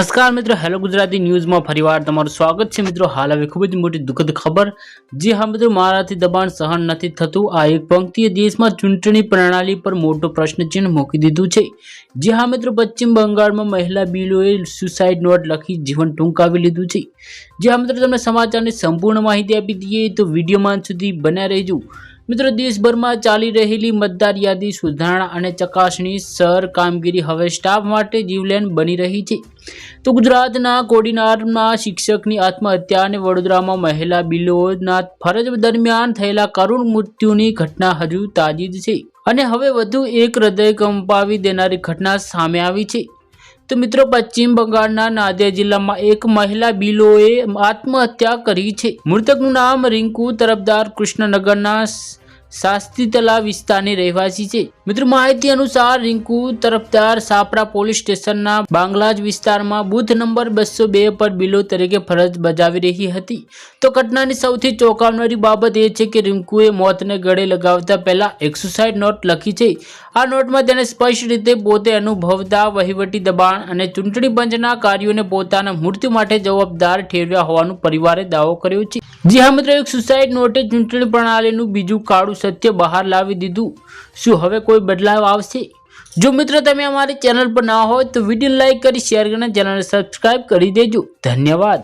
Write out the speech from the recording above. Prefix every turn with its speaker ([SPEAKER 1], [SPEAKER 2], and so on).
[SPEAKER 1] નમસ્કાર મિત્રો, હેલો ગુજરાતી ન્યૂઝમાં ફરીવાર તમારું સ્વાગત છે. મિત્રો, હાલ હવે ખૂબ જ મોટી દુઃખદ ખબર જે હા મિત્રો, મારાથી દબાણ સહન નથી થતું. આ એક પંક્તિએ દેશમાં ચૂંટણી પ્રણાલી પર મોટો પ્રશ્નચિહ્ન મૂકી દીધું છે. જે હા મિત્રો, પશ્ચિમ બંગાળમાં મહિલા બિલોએ સુસાઇડ નોટ લખી જીવન ટૂંકાવી લીધું છે. જે હા મિત્રો, તમને સમાચારની સંપૂર્ણ માહિતી આપી દઈએ તો વિડીયોમાં સુધી બન્યા રહેજો. મિત્રો, દેશભરમાં ચાલી રહેલી મતદાર યાદી સુધારણા અને ચકાસણી સર કામગીરી હવે સ્ટાફ માટે જીવલેણ બની રહી છે. તો ગુજરાતના કોડીનારમાં શિક્ષકની આત્મહત્યા અને વડોદરામાં મહિલા બિલોના ફરજ દરમિયાન થયેલા કરુણ મૃત્યુની ઘટના હજુ તાજી છે અને હવે વધુ એક હૃદય કંપાવી દેનારી ઘટના સામે આવી છે. તો મિત્રો, પશ્ચિમ બંગાળના નાદિયા જિલ્લામાં એક મહિલા બિલોએ આત્મહત્યા કરી છે. મૃતકનું નામ રિંકુ તરફદાર કૃષ્ણનગરના શાસ્ત્રી તલા વિસ્તારની રહેવાસી છે. મિત્રો, માહિતી અનુસાર રિંકુ તરફદાર સાપરા પોલીસ સ્ટેશનના બાંગ્લાજ વિસ્તારમાં બુથ નંબર બસો બે પર બિલો તરીકે ફરજ બજાવી રહી હતી. તો ઘટનાની સૌથી ચોંકાવનારી બાબત એ છે કે રિંકુએ મોતને ગળે લગાવતા પહેલા એક્સોસાઇડ નોટ લખી છે. આ નોટમાં તેણે સ્પષ્ટ રીતે પોતે અનુભવતા વહીવટી દબાણ અને ચૂંટણી પંચના કાર્યોને પોતાના મૃત્યુ માટે જવાબદાર ઠેરવ્યા હોવાનું પરિવારે દાવો કર્યો છે. જી હા મિત્રો એક સુસાઇડ નોટે ચૂંટણી પ્રણાલીનું બીજું કાળું સત્ય બહાર લાવી દીધું. શું હવે કોઈ બદલાવ આવશે? જો મિત્રો તમે અમારી ચેનલ પર ના હોય તો વીડિયો લાઈક કરી, શેર કરીને ચેનલને સબસ્ક્રાઇબ કરી દેજો. ધન્યવાદ.